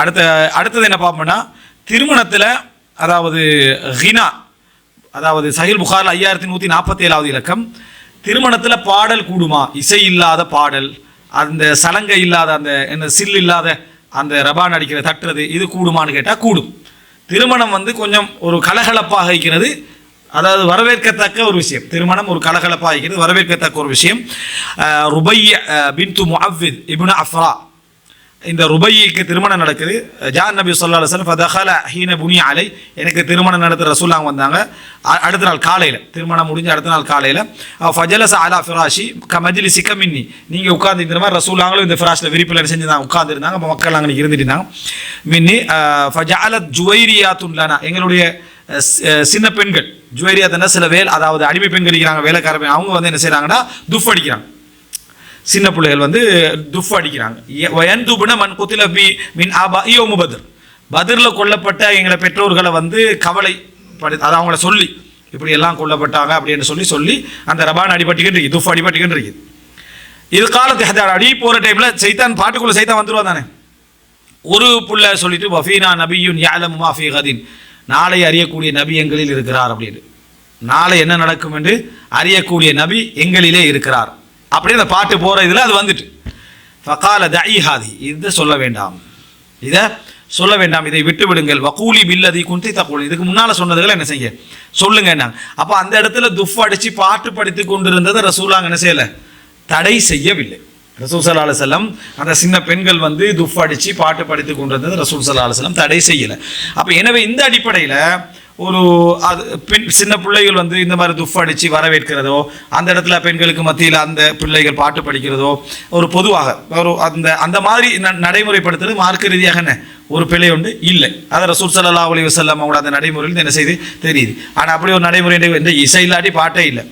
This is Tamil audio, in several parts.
அடுத்த அடுத்தது என்ன பார்ப்போம்னா திருமணத்தில் அதாவது ஹினா அதாவது சஹில் புகாரில் ஐயாயிரத்தி நூற்றி நாற்பத்தி ஏழாவது இலக்கம் திருமணத்தில் பாடல் கூடுமா? இசை இல்லாத பாடல் அந்த சலங்கை இல்லாத அந்த என்ன சில் இல்லாத அந்த ரபான் அடிக்கிற தட்டுறது இது கூடுமான்னு கேட்டால் கூடும். திருமணம் வந்து கொஞ்சம் ஒரு கலகலப்பாக இருக்கிறது. அதாவது வரவேற்கத்தக்க ஒரு விஷயம். திருமணம் ஒரு கலகலப்பாக இருக்கிறது வரவேற்கத்தக்க ஒரு விஷயம். ருபைய பின் து முஹவித் இப்னு அஃப்ரா இந்த ருபைக்கு திருமணம் நடக்குது. ஜான் நபி சொல்லா அலுவலம் ஃபதஹல ஹீன புனி அலை. எனக்கு திருமணம் நடத்துகிற ரசூலாங்க வந்தாங்க. அடுத்த நாள் காலையில் திருமணம் முடிஞ்ச அடுத்த நாள் காலையில் ஃபஜலச அலா ஃபிராஷி க மஜ்லி சிக்கமின்னி நீங்கள் உட்கார்ந்து மாதிரி ரசூலாங்களும் இந்த ஃபிராஷில் விரிப்பில் செஞ்சுருந்தாங்க? உட்காந்துருந்தாங்க இப்போ மக்கள் அங்கே இருந்துட்டு இருந்தாங்க மின்னி ஃபஜாலத் ஜுவைரியாத்துன் லனா. எங்களுடைய சி- சின்ன பெண்கள் ஜுவைரியாத்துன்னா சில வேல் அதாவது அடிமை பெண்கள் இருக்கிறாங்க வேலைக்கார அவங்க வந்து என்ன செய்கிறாங்கன்னா துஃப் அடிக்கிறாங்க. சின்ன பிள்ளைகள் வந்து துஃப் அடிக்கிறாங்க. வயந்துபுன மன் குத்தில பி மின் ஆபா யோமு முபதர் பதிரில் கொல்லப்பட்ட எங்களை பெற்றோர்களை வந்து கவலை படு அதை அவங்கள சொல்லி இப்படி எல்லாம் கொல்லப்பட்டாங்க அப்படின்னு சொல்லி சொல்லி அந்த ரபான் அடிபட்டுக்கிட்டு இருக்கு. துஃப் அடிபட்டுக்கிட்டு இருக்குது இது காலத்து ஹதார் அடி போகிற டைமில் சைத்தான் பாட்டுக்குள்ளே சைத்தான் வந்துருவா தானே. ஒரு புள்ள சொல்லிட்டு வஃபீனா நபியுன் யாலம் மாஃபி நாளை அறியக்கூடிய நபி எங்களில் இருக்கிறார் அப்படின்னு. நாளை என்ன நடக்கும் என்று அறியக்கூடிய நபி எங்களிலே இருக்கிறார். அப்படியே அந்த பாட்டு போகிற இதில் அது வந்துட்டு. ஃபகால தஇஹாதி இதை சொல்ல வேண்டாம். இதை சொல்ல வேண்டாம். இதை விட்டு விடுங்கள். வக்கூலி பில்லதி குந்தி தக்கூலி இதுக்கு முன்னால் சொன்னதுகளை என்ன செய்ய சொல்லுங்க என்ன? அப்போ அந்த இடத்துல துஃப் அடித்து பாட்டு படித்து கொண்டிருந்ததை ரசூலாங்க என்ன செய்யலை? தடை செய்யவில்லை. ரசூல் சல்லா அலுவலம் அந்த சின்ன பெண்கள் வந்து துஃப் அடித்து பாட்டு படித்து கொண்டிருந்தது ரசூல் சல்லா அலுவலம் தடை செய்யலை. அப்போ எனவே இந்த அடிப்படையில் ஒரு அது பெண் சின்ன பிள்ளைகள் வந்து இந்த மாதிரி துஃப் அடித்து வரவேற்கிறதோ அந்த இடத்துல பெண்களுக்கு மத்தியில் அந்த பிள்ளைகள் பாட்டு படிக்கிறதோ ஒரு பொதுவாக ஒரு அந்த அந்த மாதிரி ந- நடைமுறைப்படுத்துறது மார்க்க ரீதியாக என்ன? ஒரு பிழை உண்டு? இல்லை. அதை ரசூல் சல்லா அலி வசல்லம் அவங்களோட அந்த நடைமுறையில் என்ன செய்து? தெரியுது. ஆனால் அப்படி ஒரு நடைமுறை இந்த இசை இல்லாட்டி பாட்டே இல்லை.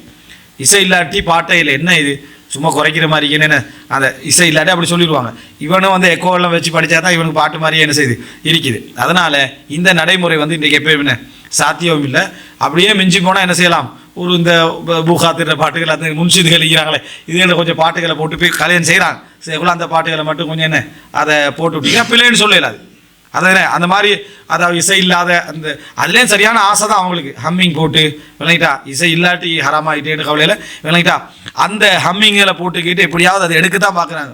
இசை இல்லாட்டி பாட்டே இல்லை. என்ன இது? சும்மா குறைக்கிற மாதிரி என்ன அந்த இசை இல்லாட்டி அப்படி சொல்லிடுவாங்க. இவனும் வந்து எக்கோவெல்லாம் வச்சு படித்தா தான் இவனுக்கு பாட்டு மாதிரியே என்ன செய்யுது இருக்குது. அதனால் இந்த நடைமுறை வந்து இன்றைக்கு எப்போ என்ன? சாத்தியம் இல்லை அப்படியே மிஞ்சி போனால் என்ன செய்யலாம்? ஒரு இந்த பூகாத்திர பாட்டுகள் அந்த முன்சீதுகள் இருக்கிறாங்களே இதுகளில் கொஞ்சம் பாட்டுகளை போட்டு போய் கலையன் செய்கிறாங்க செய்யக்குள்ள அந்த பாட்டுகளை மட்டும் கொஞ்சம் என்ன அதை போட்டு விட்டீங்கன்னா பிள்ளைன்னு சொல்லலாது அதானே அந்த மாதிரி அதாவது இசை இல்லாத அந்த அதுலேயும் சரியான ஆசை தான் அவங்களுக்கு. ஹம்மிங் போட்டு விளங்கிட்டா இசை இல்லாட்டி ஹராமாயிட்டேன்னு கவலையில் விளங்கிட்டா. அந்த ஹம்மிங்கில் போட்டுக்கிட்டு எப்படியாவது அதை எடுக்க தான் பார்க்குறாங்க.